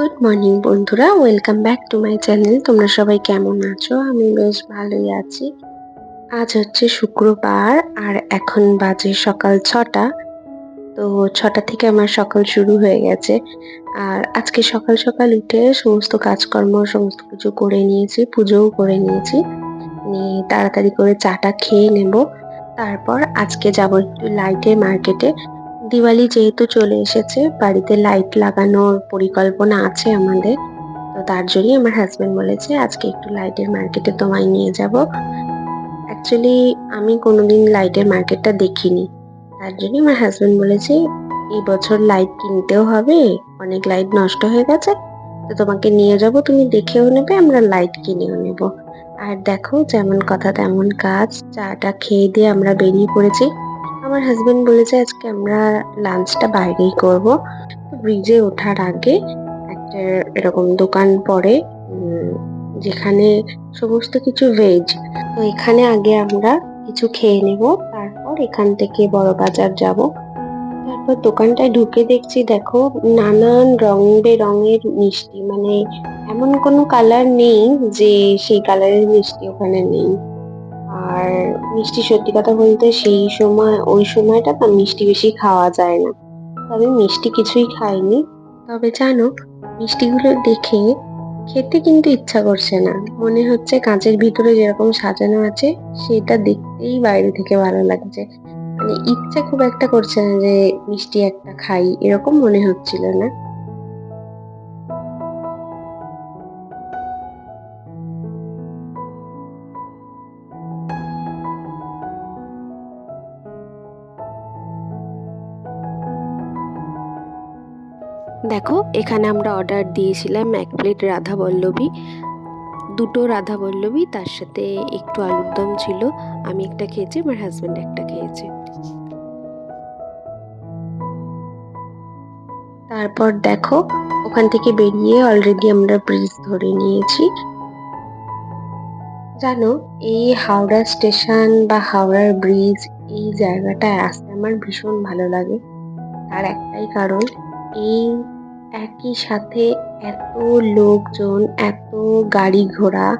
Good morning বন্ধুরা। Welcome back to my channel তোমরা সবাই কেমন আছো? আমি বেশ ভালোই আছি। আজ হচ্ছে শুক্রবার, আর এখন বাজে সকাল ছটা। তো ছটা থেকে আমার সকাল শুরু হয়ে গেছে। আর আজকে সকাল সকাল উঠে সমস্ত কাজকর্ম, সমস্ত কিছু করে নিয়েছি, পুজোও করে নিয়েছি। নিয়ে তাড়াতাড়ি করে চাটা খেয়ে নেব। তারপর আজকে যাব একটু লাইটের মার্কেটে দিওয়ালি যেহেতু চলে এসেছে, বাড়িতে লাইট লাগানোর পরিকল্পনা আছে আমাদের। তো তার জন্যই আমার হাজব্যান্ড বলেছে, আজকে একটু লাইটের মার্কেটে তোমায় নিয়ে যাব। অ্যাকচুয়ালি আমি কোনোদিন লাইটের মার্কেটটা দেখিনি। তার জন্যই আমার হাজব্যান্ড বলেছে, এই বছর লাইট কিনতেও হবে, অনেক লাইট নষ্ট হয়ে গেছে, তো তোমাকে নিয়ে যাব, তুমি দেখেও নেবে, আমরা লাইট কিনেও নেব। আর দেখো, যেমন কথা তেমন কাজ চাটা খেয়ে দিয়ে আমরা বেরিয়ে পড়েছি। আমার হাজবেন্ড বলেছে, আজকে আমরা লাঞ্চটা বাইরেই করব। ব্রিজে ওঠার আগে একটা এরকম দোকান পড়ে যেখানে সমস্ত কিছু ভেজ তো এখানে আগে আমরা কিছু খেয়ে নেব, তারপর এখান থেকে বড় বাজার যাব। তারপর দোকানটায় ঢুকে দেখছি, দেখো, নানান রং বেরঙের মিষ্টি। মানে এমন কোনো কালার নেই যে সেই কালারের মিষ্টি ওখানে নেই। আর মিষ্টি সত্যি কথা বলতে সেই সময়, ওই সময়টা না মিষ্টি বেশি খাওয়া যায় না। তবে মিষ্টি কিছুই খাইনি। তবে জানো, মিষ্টিগুলো দেখে খেতে কিন্তু ইচ্ছা করছে না। মনে হচ্ছে কাঁচের ভিতরে যেরকম সাজানো আছে, সেটা দেখতেই বাইরে থেকে ভালো লাগছে। মানে ইচ্ছা খুব একটা করছে না যে মিষ্টি একটা খাই, এরকম মনে হচ্ছিল না। দেখো, এখানে আমরা অর্ডার দিয়েছিলাম এক প্লেট রাধা বল্লভী দুটো রাধা বল্লভী তার সাথে একটু আলুর দম ছিল। আমি একটা খেয়েছি, আমার হাজব্যান্ড একটা খেয়েছে। তারপর দেখো, ওখান থেকে বেরিয়ে অলরেডি আমরা ব্রিজ ধরে নিয়েছি। জানো, এই হাওড়া স্টেশন বা হাওড়ার ব্রিজ এই জায়গাটায় আসতে আমার ভীষণ ভালো লাগে। তার একটাই কারণ এই একই সাথে এত লোকজন, এত গাড়ি ঘোড়া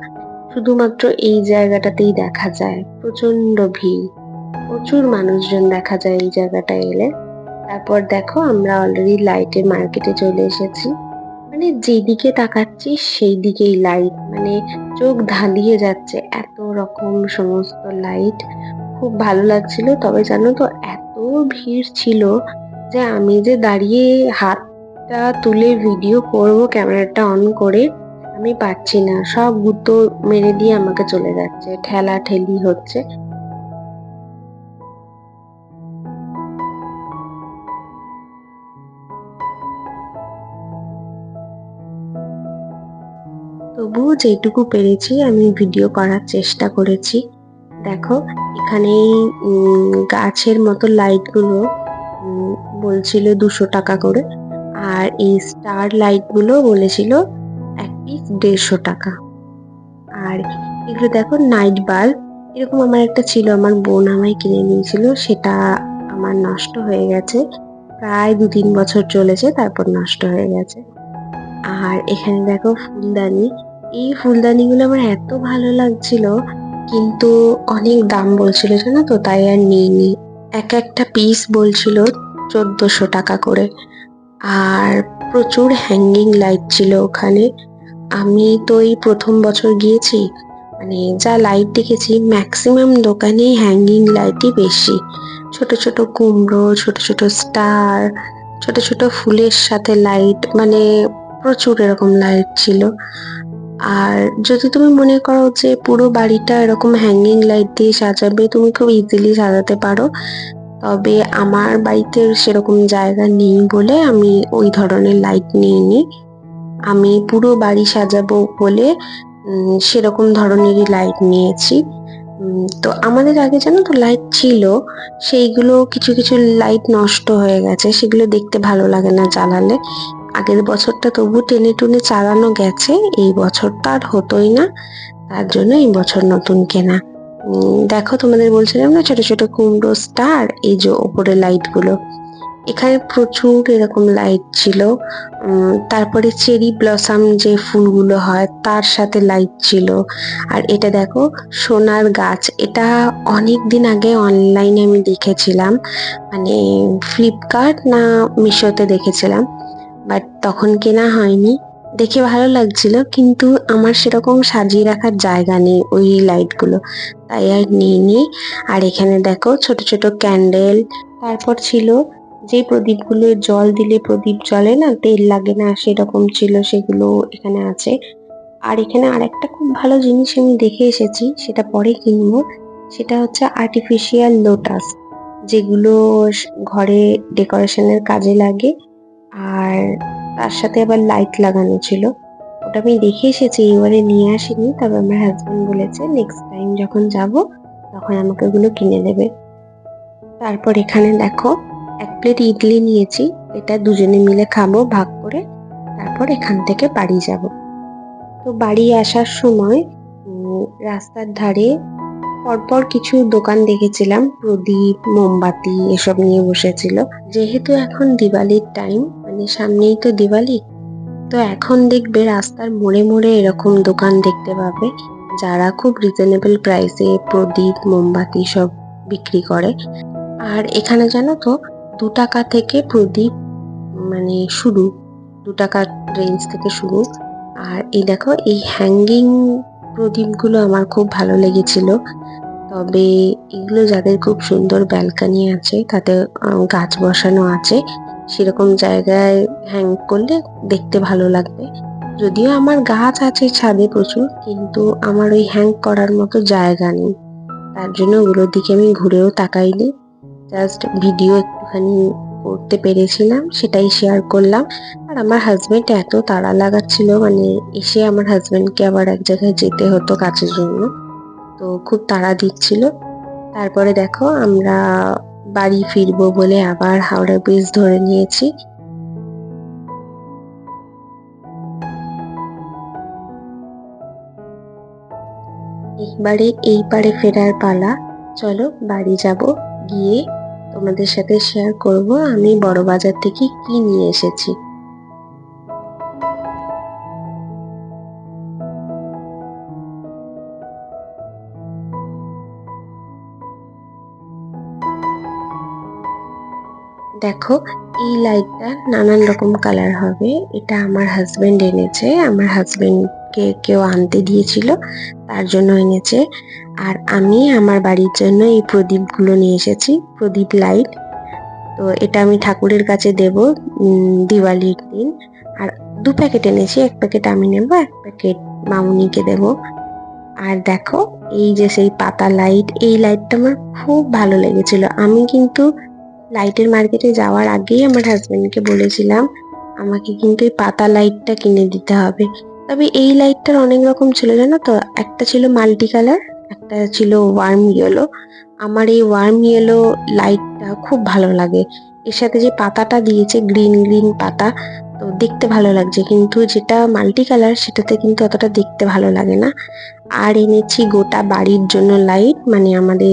শুধুমাত্র এই জায়গাটাতেই দেখা যায়। প্রচণ্ড ভিড়। প্রচুর মানুষজন দেখা যায় এই জায়গাটায় এলে। তারপর দেখো, আমরা অলরেডি লাইটের মার্কেটে চলে এসেছি। মানে যেদিকে তাকাচ্ছি সেই দিকেই লাইট মানে চোখ ধালিয়ে যাচ্ছে এত রকম সমস্ত লাইট খুব ভালো লাগছিল। তবে জানো তো, এত ভিড় ছিল যে আমি যে দাঁড়িয়ে হাতটা তুলে ভিডিও করব ক্যামেরাটা অন করে, আমি পাচ্ছি না। সব গুঁতো মেরে দিয়ে আমাকে চলে যাচ্ছে। ঠেলা ঠেলি হচ্ছে। তবুও যেটুকু পেরেছি, আমি ভিডিও করার চেষ্টা করেছি। দেখো এখানে গাছের মতো লাইটগুলো বলছিল দুশো টাকা করে। আর এই স্টার লাইটগুলো বলেছিল এক পিস দেড়শো টাকা। আর এগুলো দেখো নাইট বাল্ব এরকম আমার একটা ছিল, আমার বোন আমায় কিনে দিয়েছিল সেটা আমার নষ্ট হয়ে গেছে। প্রায় দু তিন বছর চলেছে, তারপর নষ্ট হয়ে গেছে। আর এখানে দেখো ফুলদানি, এই ফুলদানিগুলো আমার এত ভালো লাগছিল, কিন্তু অনেক দাম বলছিল, জানো তো? তাই আর নিইনি। এক একটা পিস বলছিল চোদ্দোশো টাকা করে। আর প্রচুর হ্যাঙ্গিং লাইট ছিল ওখানে। আমি তো এই প্রথম বছর গিয়েছি। মানে যা লাইট দেখেছি ম্যাক্সিমাম দোকানেই হ্যাঙ্গিং লাইটই বেশি। ছোট ছোট কুমড়ো, ছোট ছোট স্টার ছোট ছোট ফুলের সাথে লাইট মানে প্রচুর এরকম লাইট ছিল। আর যদি তুমি মনে করো যে পুরো বাড়িটা এরকম হ্যাঙ্গিং লাইট দিয়ে সাজাবে, তুমি খুব ইজিলি সাজাতে পারো। তবে আমার বাড়িতে সেরকম জায়গা নেই বলে আমি ওই ধরনের লাইট নিইনি। আমি পুরো বাড়ি সাজাবো বলে সেরকম ধরনেরই লাইট নিয়েছি। তো আমাদের আগে জানো তো লাইট ছিল, সেইগুলো কিছু কিছু লাইট নষ্ট হয়ে গেছে, সেগুলো দেখতে ভালো লাগে না জ্বালালে। আগের বছরটা তবু টেনে টুনে চালানো গেছে, এই বছরটা আর হতোই না, তার জন্য এই বছর নতুন কেনা। দেখো তোমাদের বলছিলাম না, ছোট ছোট কুমড়ো স্টার এই যে ওপরে লাইটগুলো। এখানে প্রচুর এরকম লাইট ছিল। তারপরে চেরি ব্লসাম যে ফুলগুলো হয়, তার সাথে লাইট ছিল। আর এটা দেখো, সোনার গাছ। এটা অনেক দিন আগে অনলাইনে আমি দেখেছিলাম। মানে ফ্লিপকার্ট না মিশোতে দেখেছিলাম। বাট তখন কেনা হয়নি। দেখে ভালো লাগছিল, কিন্তু আমার সেরকম সাজিয়ে রাখার জায়গা নেই ওই লাইটগুলো। তাই আর নিইনি আর এখানে দেখো, ছোট ছোট ক্যান্ডেল। তারপর ছিল যে প্রদীপগুলো, জল দিলে প্রদীপ জ্বলে না, তেল লাগে না, সেরকম ছিল, সেগুলো এখানে আছে। আর এখানে আর একটা খুব ভালো জিনিস আমি দেখে এসেছি, সেটা পরে কিনবো। সেটা হচ্ছে আর্টিফিশিয়াল লোটাস যেগুলো ঘরে ডেকোরেশনের কাজে লাগে। আর তার সাথে আবার লাইট লাগানো ছিল। ওটা আমি দেখে এসেছি, এবারে নিয়ে আসিনি। তবে আমার হাজব্যান্ড বলেছে নেক্সট টাইম যখন যাব, তখন আমাকে ওগুলো কিনে দেবে। তারপর এখানে দেখো, এক প্লেট ইডলি নিয়েছি। এটা দুজনে মিলে খাব, ভাগ করে। তারপর এখান থেকে বাড়ি যাব। তো বাড়ি আসার সময় রাস্তার ধারে পরপর কিছু দোকান দেখেছিলাম। প্রদীপ, মোমবাতি, এসব নিয়ে বসেছিল। যেহেতু এখন দিওয়ালির টাইম মানে সামনেই তো দিওয়ালি। তো এখন দেখবে রাস্তার মোড়ে মোড়ে এরকম দোকান দেখতে পাবে, যারা খুব রিজনেবল প্রাইসে প্রদীপ, মোমবাতি সব বিক্রি করে। আর এখানে জানো তো, দু টাকা থেকে প্রদীপ মানে শুরু, দু টাকার রেঞ্জ থেকে শুরু। আর এই দেখো, এই হ্যাঙ্গিং প্রদীপগুলো আমার খুব ভালো লেগেছিল। তবে এগুলো যাদের খুব সুন্দর ব্যালকানি আছে, তাতে গাছ বসানো আছে সেরকম জায়গায় হ্যাং করলে দেখতে ভালো লাগবে। যদিও আমার গাছ আছে ছাদে প্রচুর, কিন্তু আমার ওই হ্যাং করার মতো জায়গা নেই। তার জন্য ওগুলোর দিকে আমি ঘুরেও তাকাইনি। জাস্ট ভিডিও একটুখানি করতে পেরেছিলাম, সেটাই শেয়ার করলাম। আর আমার হাজব্যান্ড এত তাড়া লাগাচ্ছিল মানে এসে আমার হাজব্যান্ডকে আবার এক জায়গায় যেতে হতো কাজের জন্য। তো খুব তাড়া দিচ্ছিল। তারপরে দেখো আমরা বাড়ি ফিরবো বলে আবার হাওড়া ব্রিজ ধরে নিয়েছি। এইবারে এই পারে ফেরার পালা। চলো বাড়ি যাব, গিয়ে তোমাদের সাথে শেয়ার করব আমি বড় বাজার থেকে কি নিয়ে এসেছি। দেখো, এই লাইটটা নানান রকম কালার হবে। এটা আমার হাজব্যান্ড এনেছে। আমার হাজবেন্ডকে কেউ আনতে দিয়েছিল, তার জন্য এনেছে। আর আমি আমার বাড়ির জন্য এই প্রদীপগুলো নিয়ে এসেছি, প্রদীপ লাইট তো এটা আমি ঠাকুরের কাছে দেব দিওয়ালির দিন। আর দু প্যাকেট এনেছি, এক প্যাকেট আমি নেব, এক প্যাকেট মামুনিকে দেব। আর দেখো, এই যে সেই পাতা লাইট এই লাইটটা আমার খুব ভালো লেগেছিল। আমি কিন্তু লাইটের মার্কেটে যাওয়ার আগেই আমার হাজবেন্ডকে বলেছিলাম, আমাকে কিন্তু এই পাতা লাইটটা কিনে দিতে হবে। তবে এই লাইটটার অনেক রকম ছিল, জানো তো? একটা ছিল মাল্টি কালার একটা ছিল ওয়ার্ম ইয়েলো আমার এই ওয়ার্ম ইয়েলো লাইটটা খুব ভালো লাগে। এর সাথে যে পাতাটা দিয়েছে গ্রিন গ্রিন পাতা, তো দেখতে ভালো লাগছে। কিন্তু যেটা মাল্টি কালার সেটাতে কিন্তু অতটা দেখতে ভালো লাগে না। আর এনেছি গোটা বাড়ির জন্য লাইট মানে আমাদের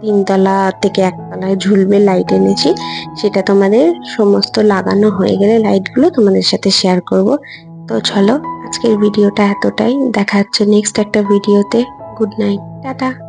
তিনতলা থেকে একতলায় ঝুলবে লাইট এনেছি। সেটা তোমাদের সমস্ত লাগানো হয়ে গেলে লাইটগুলো তোমাদের সাথে শেয়ার করব। তো চলো, আজকের ভিডিওটা এতটাই। দেখা হচ্ছে নেক্সট একটা ভিডিওতে গুড নাইট টাটা।